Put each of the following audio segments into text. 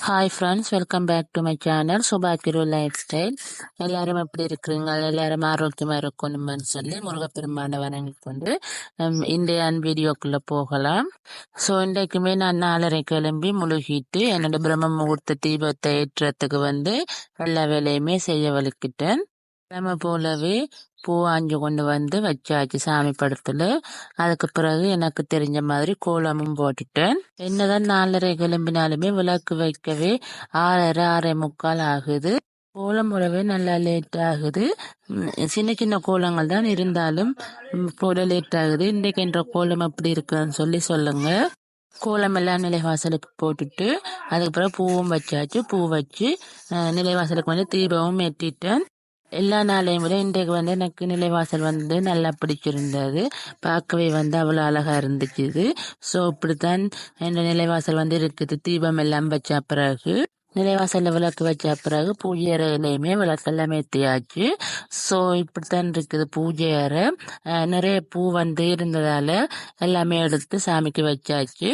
Hi friends welcome back to my channel சுபாக்கிரு life style எல்லாரும் எப்படி இருக்கிறீங்க? எல்லாரும் ஆரோக்கியமாக இருக்கணும்னு சொல்லி முருகப்பெருமான வணங்கி கொண்டு ஹம், இன்றைய வீடியோக்குள்ளே போகலாம். ஸோ இன்றைக்குமே நான் நாலரை கிளம்பி முழுகிட்டு என்னோட பிரம்ம முகூர்த்த தீபத்தை ஏற்றுறதுக்கு வந்து எல்லா வேலையுமே செய்ய வலிக்கிட்டேன் கிழமை போலவே பூ ஆஞ்சு கொண்டு வந்து வச்சாச்சு சாமி படத்துல. அதுக்கு பிறகு எனக்கு தெரிஞ்ச மாதிரி கோலமும் போட்டுட்டேன். என்னதான் நாலரை கிளம்பினாலுமே விளக்கு வைக்கவே ஆறரை ஆறரை முக்கால் ஆகுது. கோலம் போடவே நல்லா லேட் ஆகுது. சின்ன சின்ன கோலங்கள் தான் இருந்தாலும் போட லேட் ஆகுது. இன்றைக்கு என்ற கோலம் எப்படி இருக்குன்னு சொல்லி சொல்லுங்க. கோலம் எல்லாம் நிலைவாசலுக்கு போட்டுட்டு அதுக்கப்புறம் பூவும் வச்சாச்சு. பூ வச்சு நிலைவாசலுக்கு வந்து தீபமும் ஏற்றிட்டேன் எல்லா நாளையும் விட இன்றைக்கு வந்து எனக்கு நிலைவாசல் வந்து நல்லா பிடிச்சிருந்தது. பார்க்கவே வந்து அவ்வளோ அழகாக இருந்துச்சு. இது ஸோ இப்படித்தான் என் நிலைவாசல் வந்து இருக்குது. தீபம் எல்லாம் வச்ச பிறகு நிலைவாசலில் விளக்கு வச்ச பிறகு பூஜை அறையிலையுமே விளக்கெல்லாம் ஏற்றியாச்சு ஸோ இப்படித்தான் இருக்குது பூஜை அறை. நிறைய பூ வந்து இருந்ததால் எல்லாமே எடுத்து சாமிக்கு வச்சாச்சு.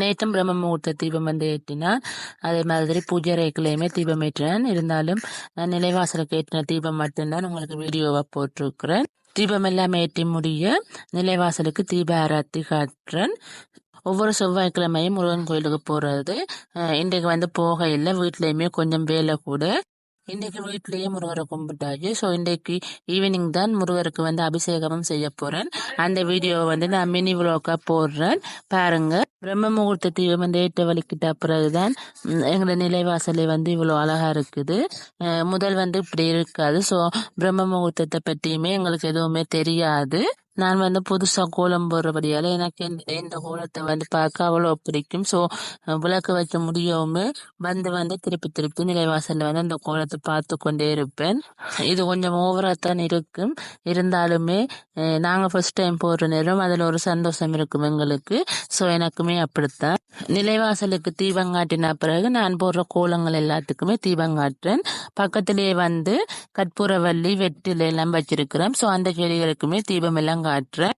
நேற்றும் பிரம்ம முகூர்த்த தீபம் வந்து ஏற்றினான் அதே மாதிரி பூஜை ரேக்கிலையுமே தீபம் ஏற்றினான் இருந்தாலும் நான் நிலைவாசலுக்கு ஏற்றின தீபம் மட்டும்தான் உங்களுக்கு வீடியோவை போட்டிருக்கிறேன். தீபம் எல்லாம் ஏற்றி முடிய நிலைவாசலுக்கு தீப ஆராத்தி காட்டுறேன். ஒவ்வொரு செவ்வாய்க்கிழமையும் முருகன் கோயிலுக்கு போகிறது இன்றைக்கு வந்து போக இல்லை வீட்லேயுமே கொஞ்சம் வேலை கூட இன்றைக்கு வீட்டிலேயே முருகரை கும்பிட்டாச்சு. ஸோ இன்றைக்கு ஈவினிங் தான் முருகருக்கு வந்து அபிஷேகமும் செய்ய போகிறேன் அந்த வீடியோவை வந்து நான் மினி விளோக்கா போடுறேன். பாருங்க. பிரம்ம முகூர்த்த தீபம் வந்து ஏற்ற வலிக்கிட்ட பிறகுதான் தான் எங்களோட நிலைவாசலை வந்து இவ்வளோ அழகாக இருக்குது. முதல் வந்து இப்படி இருக்காது. ஸோ பிரம்ம முகூர்த்தத்தை பற்றியுமே எங்களுக்கு எதுவுமே தெரியாது. நான் வந்து புதுசா கோலம் போடுறபடியால எனக்கு இந்த இந்த கோலத்தை வந்து பார்க்க அவ்வளோ பிடிக்கும். ஸோ விளக்கு வைக்க முடியவுமே வந்து வந்து திருப்பி திருப்பி நிலைவாசலில் வந்து அந்த கோலத்தை பார்த்து கொண்டே இருப்பேன். இது கொஞ்சம் ஓவராக தான் இருக்கும். இருந்தாலுமே நாங்கள் ஃபர்ஸ்ட் டைம் போடுற நேரம் அதில் ஒரு சந்தோஷம் இருக்கும் எங்களுக்கு. ஸோ எனக்குமே அப்படித்தான். நிலைவாசலுக்கு தீபம் காட்டின பிறகு நான் போடுற கோலங்கள் எல்லாத்துக்குமே தீபம் காட்டுறேன். பக்கத்திலேயே வந்து கற்பூரவல்லி வெட்டில் எல்லாம் வச்சிருக்கிறோம். ஸோ அந்த செடிகளுக்குமே தீபம் எல்லாம் காட்டுறேன்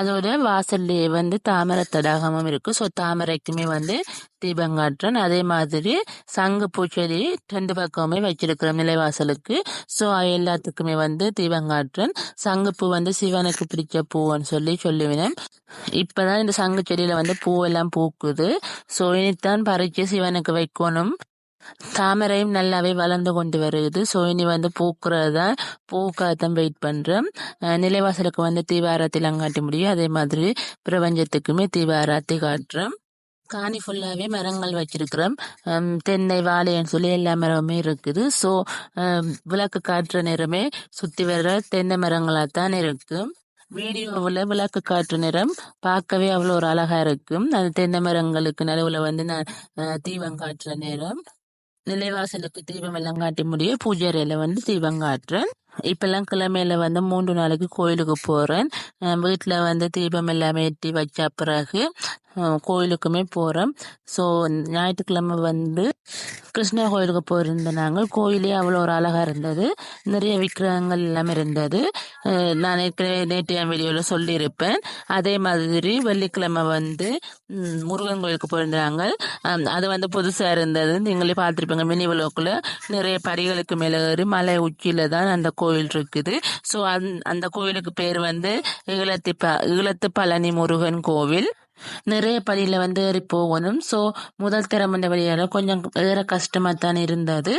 அதோட வாசல்லே வந்து தாமரை தடாகமும் இருக்கு. ஸோ தாமரைக்குமே வந்து தீபங்காற்றன் அதே மாதிரி சங்கு பூச்செடி ரெண்டு பக்கமுமே வச்சிருக்கிறோம் நிலைவாசலுக்கு. ஸோ எல்லாத்துக்குமே வந்து தீபங்காற்றன் சங்குப்பூ வந்து சிவனுக்கு பிடிச்ச பூன்னு சொல்லி சொல்லுவேன். இப்பதான் இந்த சங்கு செடியில் வந்து பூவெல்லாம் பூக்குது. ஸோ இனித்தான் பறித்து சிவனுக்கு வைக்கணும். தாமரையும் நல்லாவே வளர்ந்து கொண்டு வருது. ஸோ இனி வந்து பூக்குறது பூக்காதான் வெயிட் பண்ணுறோம் நிலைவாசலுக்கு வந்து தீபாராத்திலாம் காட்ட முடியும். அதே மாதிரி பிரபஞ்சத்துக்குமே தீபாராத்தி காட்டுறேன் காணி ஃபுல்லாகவே மரங்கள் வச்சிருக்கிறோம் தென்னை வாழைன்னு சொல்லி எல்லா மரமுமே இருக்குது. ஸோ விளக்கு காட்டுற நேரமே சுற்றி வர்ற தென்னை மரங்களாக தான் இருக்கும் வீடியோவில் விளக்கு காற்று நிறம் பார்க்கவே அவ்வளோ ஒரு அழகா இருக்கும். அது தென்னை மரங்களுக்கு நடுவில் வந்து நான் தீபம் காட்டுற நேரம். நிலைவாசலுக்கு தீபம் எல்லாம் காட்டி முடிய பூஜை அறையில வந்து தீபம் காட்டுறேன். இப்பெல்லாம் கிழமையில வந்து மூன்று நாளைக்கு கோயிலுக்கு போகிறேன் வீட்டில் வந்து தீபம் எல்லாமே எட்டி வச்ச பிறகு கோயிலுக்குமே போகிறோம் ஸோ ஞாயிற்றுக்கிழமை வந்து கிருஷ்ணர் கோயிலுக்கு போயிருந்த நாங்கள். கோயிலே அவ்வளோ ஒரு அழகாக இருந்தது. நிறைய விக்கிரகங்கள் எல்லாமே இருந்தது. நான் ஏற்கனவே நேற்றைய வீடியோவில் சொல்லியிருப்பேன். அதே மாதிரி வெள்ளிக்கிழமை வந்து முருகன் கோயிலுக்கு போயிருந்தாங்க. அது வந்து புதுசாக இருந்தது. நீங்களே பார்த்துருப்பீங்க மினி விளக்குல நிறைய படிகளுக்கு மேலே ஏறி மலை உச்சியில தான் அந்த கோயில் இருக்குது. ஸோ அந்த கோயிலுக்கு பேர் வந்து ஈழத்து ப ஈழத்து பழனி முருகன் கோவில். நிறைய படியில் வந்து ஏறி போகணும். ஸோ முதல் திறமண்ட வழியால் கொஞ்சம் ஏற கஷ்டமாக தான் இருந்தது.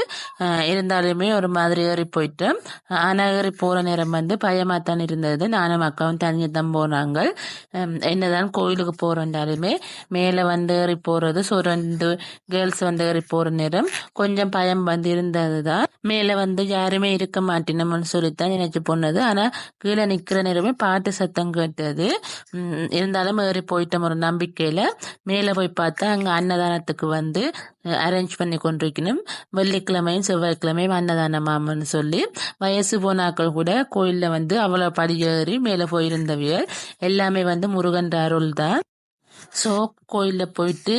இருந்தாலுமே ஒரு மாதிரி ஏறி போயிட்டு ஆனால் ஏறி போகிற நேரம் வந்து பயமாக தான் இருந்தது. நானும் அக்காவும் தனியாக தான் போனாங்க. என்னதான் கோயிலுக்கு போறோம்னாலுமே மேலே வந்து ஏறி போகிறது ஸோ ரெண்டு கேர்ள்ஸ் வந்து ஏறி போகிற நேரம் கொஞ்சம் பயம் வந்து இருந்தது தான் மேலே வந்து யாருமே இருக்க மாட்டினோம்னு சொல்லித்தான் நினைச்சு போனது. ஆனால் கீழே நிற்கிற நேரமே பாட்டு சத்தம் கேட்டது. இருந்தாலும் ஏறி போயிட்டோம். ஒரு நம்பிக்கையில் மேலே போய் பார்த்தா அங்கே அன்னதானத்துக்கு வந்து அரேஞ்ச் பண்ணி கொண்டிருக்கணும். வெள்ளிக்கிழமையும் செவ்வாய்க்கிழமையும் அன்னதானமாமன்னு சொல்லி வயசு போனாக்கள் கூட கோயிலில் வந்து அவ்வளோ படி ஏறி மேலே போயிருந்தவியல் எல்லாமே வந்து முருகன் அருள் தான். ஸோ கோயிலில் போயிட்டு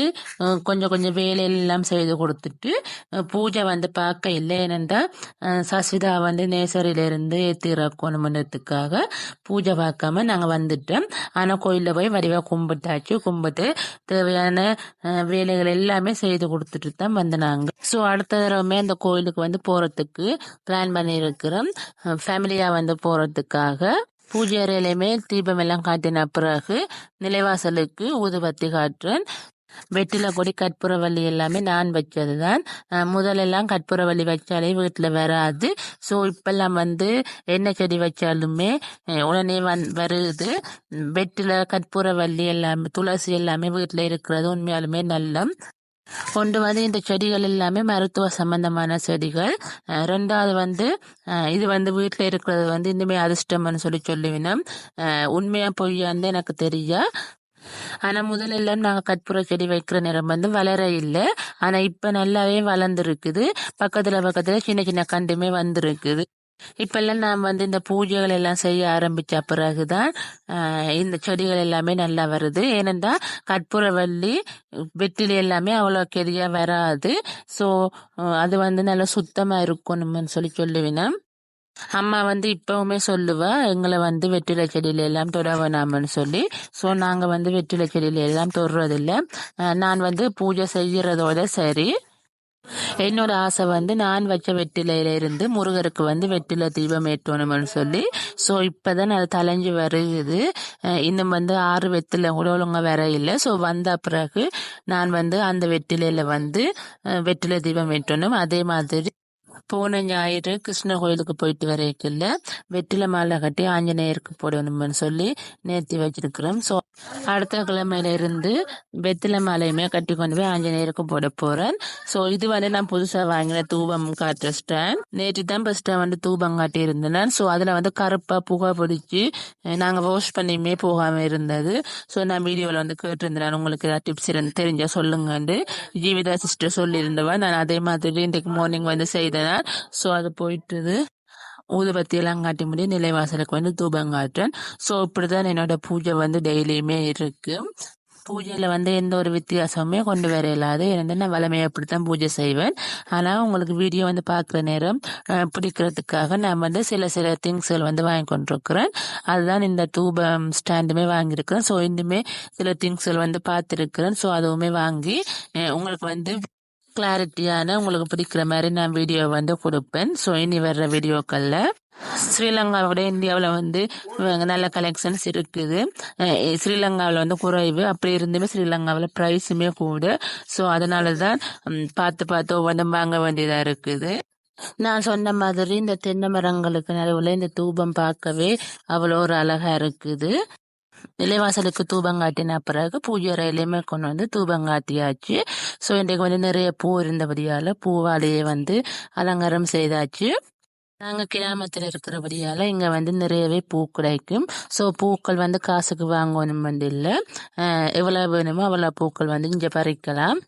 கொஞ்சம் கொஞ்சம் வேலையெல்லாம் செய்து கொடுத்துட்டு பூஜை வந்து பார்க்க இல்லை ஏனென்றால் சசிதா வந்து நேசரிலிருந்து ஏற்றி இறக்கணுமன்றதுக்காக பூஜை பார்க்காம நாங்கள் வந்துட்டோம். ஆனால் கோயிலில் போய் வடிவாக கும்பிட்டாச்சு. கும்பிட்டு தேவையான வேலைகள் எல்லாமே செய்து கொடுத்துட்டு தான் வந்து ஸோ அடுத்த தடவை அந்த கோயிலுக்கு வந்து போகிறதுக்கு பிளான் பண்ணியிருக்கிறோம். ஃபேமிலியாக வந்து போகிறதுக்காக பூஜை அறையிலுமே தீபம் எல்லாம் காட்டின பிறகு நிலைவாசலுக்கு ஊதுபத்தி காட்டுறேன் வெற்றில கொடி கற்பூரவள்ளி எல்லாமே நான் வச்சது தான் முதலெல்லாம் கற்பூரவள்ளி வச்சாலே வீட்டில் வராது. ஸோ இப்பெல்லாம் வந்து என்ன செடி வச்சாலுமே உடனே வந் வருது. வெற்றில கற்பூரவள்ளி எல்லாமே துளசி எல்லாமே வீட்டில் இருக்கிறது உண்மையாலுமே நல்ல கொண்டு வந்து இந்த செடிகள் எல்லாமே மருத்துவ சம்பந்தமான செடிகள். ரெண்டாவது வந்து இது வந்து வீட்டில் இருக்கிறது வந்து இனிமே அதிர்ஷ்டம்னு சொல்லி சொல்லுவினோம். உண்மையாக பொய்யான்னு எனக்கு தெரியா. ஆனால் முதல்ல எல்லாம் கற்பூர செடி வைக்கிற நேரம் வந்து வளர இல்லை. ஆனால் இப்போ நல்லாவே வளர்ந்துருக்குது. பக்கத்தில் பக்கத்தில் சின்ன சின்ன கண்டுமே வந்திருக்குது. இப்பெல்லாம் நான் வந்து இந்த பூஜைகள் எல்லாம் செய்ய ஆரம்பித்த பிறகுதான் இந்த செடிகள் எல்லாமே நல்லா வருது. ஏனென்றா கற்பூரவள்ளி வெற்றிலை எல்லாமே அவ்வளோ கெதியா வராது. ஸோ அது வந்து நல்லா சுத்தமாக இருக்கணும்னு சொல்லி சொல்லுவினேன் அம்மா வந்து இப்பவுமே சொல்லுவா எங்களை வந்து வெற்றிலை செடியில எல்லாம் தொட வேணாம்னு சொல்லி. ஸோ நாங்கள் வந்து வெற்றிலை செடியில எல்லாம் தொடுறதில்ல. நான் வந்து பூஜை செய்கிறதோட சரி. என்னோட ஆசை வந்து நான் வச்ச வெற்றிலையில இருந்து முருகருக்கு வந்து வெற்றிலை தீபம் ஏற்றணும்னு சொல்லி ஸோ இப்போதான் அது தலைஞ்சு வருது. இன்னும் வந்து ஆறு வெற்றிலை கூட ஒழுங்காக வர இல்லை. ஸோ வந்த பிறகு நான் வந்து அந்த வெற்றிலையில வந்து அஹ் தீபம் ஏற்றணும். அதே மாதிரி போன ஞாயிறு கிருஷ்ண கோயிலுக்கு போயிட்டு வரைக்குள்ள வெற்றிலை மாலை கட்டி ஆஞ்சநேயருக்கு போடணும்னு சொல்லி நேர்த்தி வச்சிருக்கிறோம். ஸோ அடுத்த கிழமையில இருந்து வெற்றிலை மாலையுமே கட்டி கொண்டு போய் ஆஞ்சநேயருக்கு போட போறேன். ஸோ இது வந்து நான் புதுசா வாங்கின தூபம் காட்டுற ஸ்டாண்ட். நேற்று தான் ஃபர்ஸ்ட் வந்து தூபம் காட்டி இருந்தேன் ஸோ அதுல வந்து கருப்பா புகை பிடிச்சி நாங்கள் நாங்க வாஷ் பண்ணியுமே போகாம இருந்தது. ஸோ நான் வீடியோவில் வந்து கேட்டிருந்தேன். உங்களுக்கு ஏதாவது டிப்ஸ் இருந்து தெரிஞ்சா சொல்லுங்கன்னு ஜீவிதா சிஸ்டர் சொல்லியிருந்தவன் நான் அதே மாதிரி இன்றைக்கு மார்னிங் வந்து செய்தேன் ஸோ அது போயிட்டுது. ஊதுபத்தி எல்லாம் காட்டி முடிய நிலைவாசலுக்கு வந்து தூபம் காட்டுறேன். ஸோ இப்படிதான் என்னோட பூஜை வந்து டெய்லியுமே இருக்கு. பூஜையில் வந்து எந்த ஒரு வித்தியாசமுமே கொண்டு வர இல்லாது ஏன்னா நான் வளமையை அப்படித்தான் பூஜை செய்வேன். ஆனால் உங்களுக்கு வீடியோ வந்து பார்க்குற நேரம் பிடிக்கிறதுக்காக நான் வந்து சில சில திங்ஸ்கள் வந்து வாங்கி கொண்டிருக்கிறேன். அதுதான் இந்த தூபம் ஸ்டாண்டுமே வாங்கியிருக்கிறேன். ஸோ இன்னுமே சில திங்ஸ்கள் வந்து பார்த்துருக்கிறேன். ஸோ அதுவுமே வாங்கி உங்களுக்கு வந்து கிளாரிட்டியான உங்களுக்கு பிடிக்கிற மாதிரி நான் வீடியோ வந்து கொடுப்பேன். ஸோ இனி வர்ற வீடியோக்களில் ஸ்ரீலங்காவோட இந்தியாவில் வந்து நல்ல கலெக்ஷன்ஸ் இருக்குது. ஸ்ரீலங்காவில் வந்து குறைவு. அப்படி இருந்துமே ஸ்ரீலங்காவில் ப்ரைஸுமே கூட. ஸோ அதனால தான் பார்த்து பார்த்து ஒவ்வொன்றும் வாங்க வேண்டியதாக இருக்குது. நான் சொன்ன மாதிரி இந்த தென்னை மரங்களுக்கு நடுவில் இந்த தூபம் பார்க்கவே அவ்வளோ ஒரு அழகாக இருக்குது. நிலைவாசலுக்கு தூபம் காட்டின பிறகு பூஜை அறையிலையுமே கொண்டு வந்து தூபம் காட்டியாச்சு. ஸோ இன்றைக்கு வந்து நிறைய பூ இருந்தபடியால் பூவாலேயே வந்து அலங்காரம் செய்தாச்சு. நாங்கள் கிராமத்தில் இருக்கிறபடியால் இங்கே வந்து நிறையவே பூ கிடைக்கும். ஸோ பூக்கள் வந்து காசுக்கு வாங்கணும் வந்து இல்லை. எவ்வளோ வேணுமோ அவ்வளோ பூக்கள் வந்து இங்கே பறிக்கலாம்.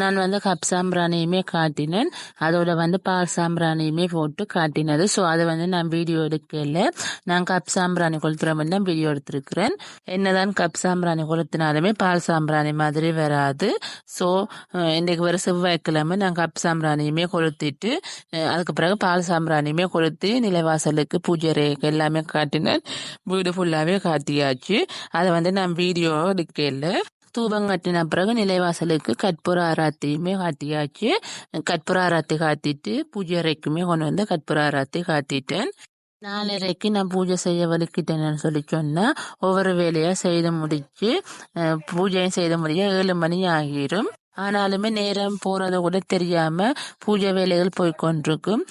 நான் வந்து கப் சாம்பிராணியுமே காட்டினேன். அதோட வந்து பால் சாம்பிராணியுமே போட்டு காட்டினது. ஸோ அதை வந்து நான் வீடியோ எடுக்கல. நான் கப் சாம்பிராணி கொளுத்துற மாதிரி தான் வீடியோ எடுத்திருக்கிறேன். என்னதான் கப் சாம்பிராணி கொளுத்தினாலுமே பால் சாம்பிராணி மாதிரி வராது. ஸோ இன்றைக்கு வர செவ்வாய்க்கிழமை நான் கப் சாம்பிராணியுமே கொளுத்திட்டு அதுக்கு பிறகு பால் சாம்பிராணியுமே கொளுத்தி நிலைவாசலுக்கு பூஜை ரேக்கு எல்லாமே காட்டினேன். வீடு ஃபுல்லாகவே காட்டியாச்சு. அதை வந்து நான் வீடியோ எடுக்கல. தூபம் கட்டின பிறகு நிலைவாசலுக்கு கற்பூர ஆராத்தியுமே காட்டியாச்சு. கற்பூர ஆராத்தி காத்திட்டு பூஜை அறைக்குமே கொண்டு வந்து கற்பூர ஆராத்தி காத்திட்டேன். நாலரைக்கு நான் பூஜை செய்ய வலிக்கிட்டேன்னு சொல்லி சொன்னால் ஒவ்வொரு வேலையாக செய்து முடிச்சு பூஜையும் செய்து முடிய ஏழு மணி ஆகிரும். ஆனாலுமே நேரம் போகிறத கூட தெரியாமல் பூஜை வேலைகள் போய் கொண்டிருக்கும்.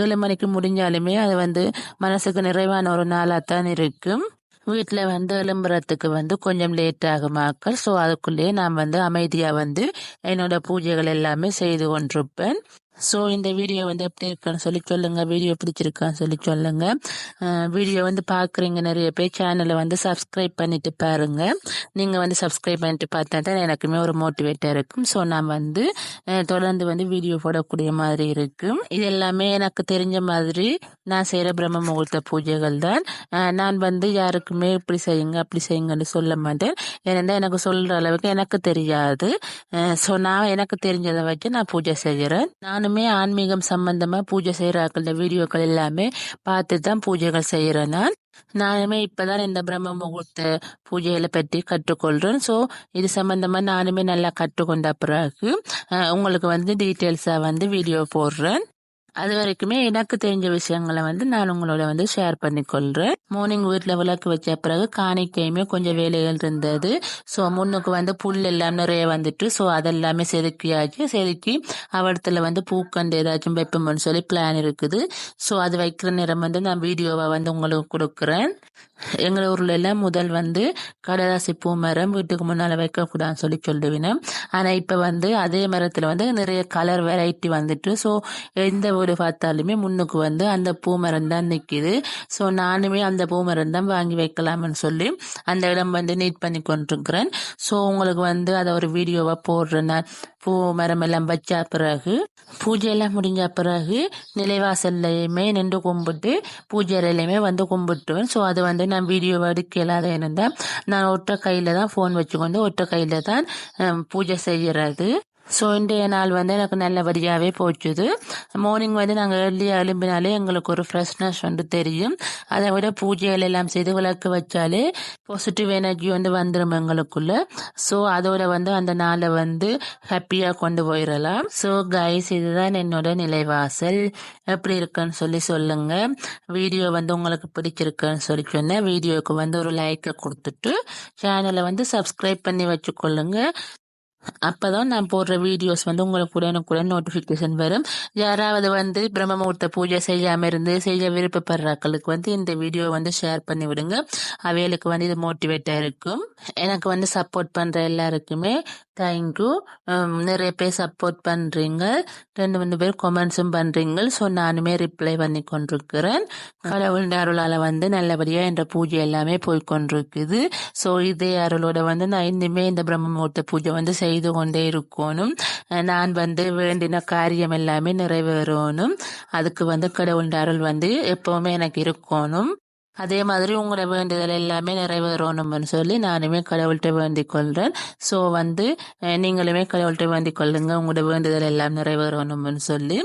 ஏழு மணிக்கு முடிஞ்சாலுமே அது வந்து மனசுக்கு நிறைவான ஒரு நாளாக தான் இருக்கும். வீட்டில் வந்து எழும்புறதுக்கு வந்து கொஞ்சம் லேட் ஆகுமாக்கள் ஸோ அதுக்குள்ளேயே நான் வந்து அமைதியாக வந்து என்னோட பூஜைகள் எல்லாமே செய்து கொண்டிருப்பேன். ஸோ இந்த வீடியோ வந்து எப்படி இருக்குன்னு சொல்லி சொல்லுங்க வீடியோ பிடிச்சிருக்கான்னு சொல்லி சொல்லுங்க வீடியோ வந்து பார்க்குறீங்க நிறைய பேர் சேனலை வந்து சப்ஸ்கிரைப் பண்ணிட்டு பாருங்க. நீங்கள் வந்து சப்ஸ்கிரைப் பண்ணிட்டு பார்த்தா தான் எனக்குமே ஒரு மோட்டிவேட்டாக இருக்கும். ஸோ நான் வந்து தொடர்ந்து வந்து வீடியோ போடக்கூடிய மாதிரி இருக்கும். இது எல்லாமே எனக்கு தெரிஞ்ச மாதிரி நான் செய்கிற பிரம்ம முகூர்த்த பூஜைகள் தான். நான் வந்து யாருக்குமே இப்படி செய்யுங்க அப்படி செய்யுங்கன்னு சொல்ல மாட்டேன். ஏன்னா எனக்கு சொல்கிற அளவுக்கு எனக்கு தெரியாது. ஸோ நான் எனக்கு தெரிஞ்சதை வச்சு நான் பூஜை செய்கிறேன். நான் நானுமே ஆன்மீகம் சம்பந்தமா பூஜை செய்கிறாக்கள வீடியோக்கள் எல்லாமே பார்த்து தான் பூஜைகள் செய்கிறேன் நான். நானுமே இப்பதான் இந்த பிரம்ம முகூர்த்த பூஜைகளை பற்றி கற்றுக்கொள்றேன். ஸோ இது சம்பந்தமா நானுமே நல்லா கற்றுக்கொண்ட பிறகு உங்களுக்கு வந்து டீட்டெயில்ஸாக வந்து வீடியோ போடுறேன். அது வரைக்குமே எனக்கு தெரிஞ்ச விஷயங்களை வந்து நான் உங்களோட வந்து ஷேர் பண்ணிக்கொள்கிறேன் மார்னிங் வீட்டில் விளக்கு வச்ச பிறகு காணிக்கையுமே கொஞ்சம் வேலைகள் இருந்தது. ஸோ முன்னுக்கு வந்து புல் எல்லாம் நிறைய வந்துட்டு ஸோ அதெல்லாமே செதுக்கியாச்சு. செதுக்கி அவடத்துல வந்து பூக்கண்டு ஏதாச்சும் வைப்போம்னு சொல்லி பிளான் இருக்குது. ஸோ அது வைக்கிற நேரம் வந்து நான் வீடியோவை வந்து உங்களுக்கு கொடுக்குறேன். எங்கள் ஊரில் எல்லாம் முதல் வந்து கடலாசி பூ மரம் வீட்டுக்கு முன்னால் வைக்கக்கூடாதுன்னு சொல்லி சொல்லுவினேன். ஆனால் இப்போ வந்து அதே மரத்தில் வந்து நிறைய கலர் வெரைட்டி வந்துட்டு ஸோ எந்த வீடு பார்த்தாலுமே முன்னுக்கு வந்து அந்த பூ மரம் தான் நிற்கிது ஸோ நானுமே அந்த பூ மரம் தான் வாங்கி வைக்கலாம்னு சொல்லி அந்த இடம் வந்து நீட் பண்ணி கொண்டிருக்கிறேன். ஸோ உங்களுக்கு வந்து அதை ஒரு வீடியோவாக போடுறேன். நான் பூ மரம் எல்லாம் வச்ச பிறகு பூஜை எல்லாம் முடிஞ்ச பிறகு நிலைவாசல்லையுமே நின்று கும்பிட்டு பூஜை வந்து கும்பிட்டுவேன். ஸோ அது வந்து நான் வீடியோ எடுக்க இல்லாத இருந்தால் நான் ஒற்றை கையில் தான் ஃபோன் வச்சுக்கொண்டு ஒற்றை கையில் தான் பூஜை செய்கிறது ஸோ இன்றைய நாள் வந்து எனக்கு நல்லபடியாகவே போச்சுது. மார்னிங் வந்து நாங்கள் ஏர்லியாக எழும்பினாலே எங்களுக்கு ஒரு ஃப்ரெஷ்னஸ் வந்து தெரியும். அதை விட பூஜைகள் எல்லாம் செய்து விளக்கு வச்சாலே பாசிட்டிவ் எனர்ஜி வந்து வந்துடும் எங்களுக்குள்ள. ஸோ அதோட வந்து அந்த நாளை வந்து ஹாப்பியாக கொண்டு போயிடலாம் ஸோ கைஸ் இதுதான் என்னோட நிலைவாசல். எப்படி இருக்குன்னு சொல்லி சொல்லுங்கள் வீடியோ வந்து உங்களுக்கு பிடிச்சிருக்குன்னு சொல்லி சொன்னேன். வீடியோவுக்கு வந்து ஒரு லைக்கை கொடுத்துட்டு சேனலை வந்து சப்ஸ்கிரைப் பண்ணி வச்சுக்கொள்ளுங்க அப்பதான் நான் போடுற வீடியோஸ் வந்து உங்களுக்கு உடனுக்குடன் நோட்டிஃபிகேஷன் வரும். யாராவது வந்து பிரம்மமுகூர்த்த பூஜை செய்யாமல் இருந்து செய்ய விருப்பப்படுறாக்களுக்கு வந்து இந்த வீடியோ வந்து ஷேர் பண்ணி விடுங்க. அவைகளுக்கு வந்து இது மோட்டிவேட்டாக இருக்கும். எனக்கு வந்து சப்போர்ட் பண்ணுற எல்லாருக்குமே தேங்க்யூ நிறைய பேர் சப்போர்ட் பண்ணுறீங்க ரெண்டு மூணு பேர் கமெண்ட்ஸும் பண்ணுறீங்க ஸோ நானுமே ரிப்ளை பண்ணி கொண்டிருக்கிறேன். கடவுள் அருளால் வந்து நல்லபடியாக என்ற பூஜை எல்லாமே போய்கொண்டிருக்குது ஸோ இதே அருளோட வந்து நான் இன்னுமே இந்த பிரம்மமுகூர்த்த பூஜை வந்து செய்து கொண்டே இருக்கணும் நான் வந்து வேண்டின காரியம் எல்லாமே நிறைவேறணும். அதுக்கு வந்து கடவுள் அருள் வந்து எப்பவுமே எனக்கு இருக்கணும். அதே மாதிரி உங்களோட வேண்டுதல் எல்லாமே நிறைவேறணும்னு சொல்லி நானுமே கடவுள்கிட்ட வேண்டிக் கொள்கிறேன் ஸோ வந்து நீங்களுமே கடவுள்கிட்ட வேண்டிக் கொள்ளுங்க. உங்களோட வேண்டுதல் எல்லாம் நிறைவேறணும்னு சொல்லி.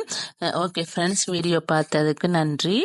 ஓகே ஃப்ரெண்ட்ஸ் வீடியோ பார்த்ததுக்கு நன்றி.